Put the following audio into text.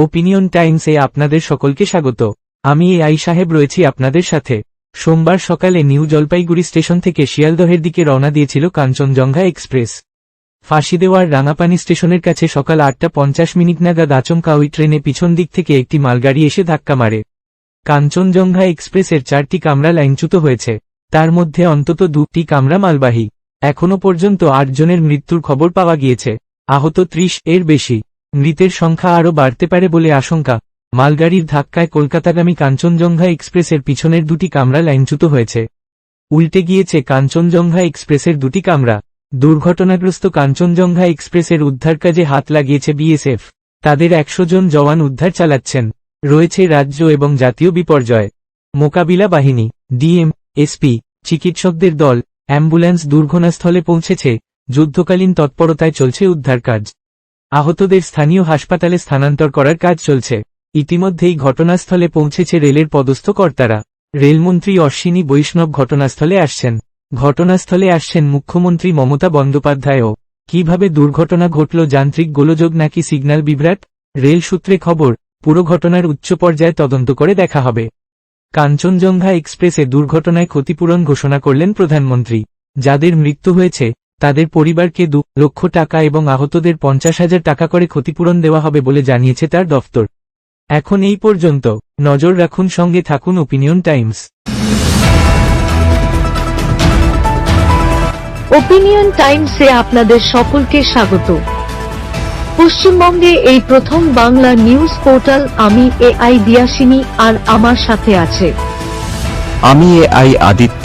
Opinion টাইমসে আপনাদের সকলকে স্বাগত। আমি এ আই সাহেব রয়েছি আপনাদের সাথে। সোমবার সকালে নিউ জলপাইগুড়ি স্টেশন থেকে শিয়ালদহের দিকে রওনা দিয়েছিল কাঞ্চনজঙ্ঘা এক্সপ্রেস। ফাঁসি দেওয়ার রাঙাপানি স্টেশনের কাছে সকাল আটটা পঞ্চাশ মিনিট নাগাদ আচমকা ওই ট্রেনে পিছন দিক থেকে একটি মালগাড়ি এসে ধাক্কা মারে। কাঞ্চনজঙ্ঘা এক্সপ্রেসের চারটি কামরা লাইনচ্যুত হয়েছে। তার মধ্যে অন্তত দুটি কামরা মালবাহী। এখনও পর্যন্ত আটজনের মৃত্যুর খবর পাওয়া গিয়েছে। আহত ত্রিশ এর বেশি। মৃতের সংখ্যা আরও বাড়তে পারে বলে আশঙ্কা। মালগাড়ির ধাক্কায় কলকাতাগামী কাঞ্চনজঙ্ঘা এক্সপ্রেসের পিছনের দুটি কামরা লাইনচ্যুত হয়েছে। উল্টে গিয়েছে কাঞ্চনজঙ্ঘা এক্সপ্রেসের দুটি কামরা। দুর্ঘটনাগ্রস্ত কাঞ্চনজঙ্ঘা এক্সপ্রেসের উদ্ধার কাজে হাত লাগিয়েছে বিএসএফ। তাদের একশো জন জওয়ান উদ্ধার চালাচ্ছেন। রয়েছে রাজ্য এবং জাতীয় বিপর্যয়। মোকাবিলা বাহিনী, ডিএম, এসপি, চিকিৎসকদের দল, অ্যাম্বুলেন্স দুর্ঘটনাস্থলে পৌঁছেছে। যুদ্ধকালীন তৎপরতায় চলছে উদ্ধার কাজ। আহতদের স্থানীয় হাসপাতালে স্থানান্তর করার কাজ চলছে। ইতিমধ্যেই ঘটনাস্থলে পৌঁছেছে রেলের পদস্থ কর্তারা। রেলমন্ত্রী অশ্বিনী বৈষ্ণব ঘটনাস্থলে আসছেন। ঘটনাস্থলে আসছেন মুখ্যমন্ত্রী মমতা বন্দ্যোপাধ্যায়ও। কীভাবে দুর্ঘটনা ঘটল, যান্ত্রিক গোলযোগ নাকি সিগন্যাল বিভ্রাট? রেল সূত্রে খবর, পুরো ঘটনার উচ্চ পর্যায়ে তদন্ত করে দেখা হবে। কাঞ্চনজঙ্ঘা এক্সপ্রেসে দুর্ঘটনায় ক্ষতিপূরণ ঘোষণা করলেন প্রধানমন্ত্রী। যাদের মৃত্যু হয়েছে তাদের পরিবারকে দু লক্ষ টাকা এবং আহতদের পঞ্চাশ হাজার টাকা করে ক্ষতিপূরণ দেওয়া হবে বলে জানিয়েছে তার দফতর। এখন এই পর্যন্ত নজর রাখুন সঙ্গে থাকুন ওপিনিয়ন টাইমস ওপিনিয়ন টাইমসে আপনাদের সকলকে স্বাগত। পশ্চিমবঙ্গে এই প্রথম বাংলা নিউজ পোর্টাল আমি এ আই দিয়াসিনী আর আমার সাথে আছে। আমি এ আই আদিত্য।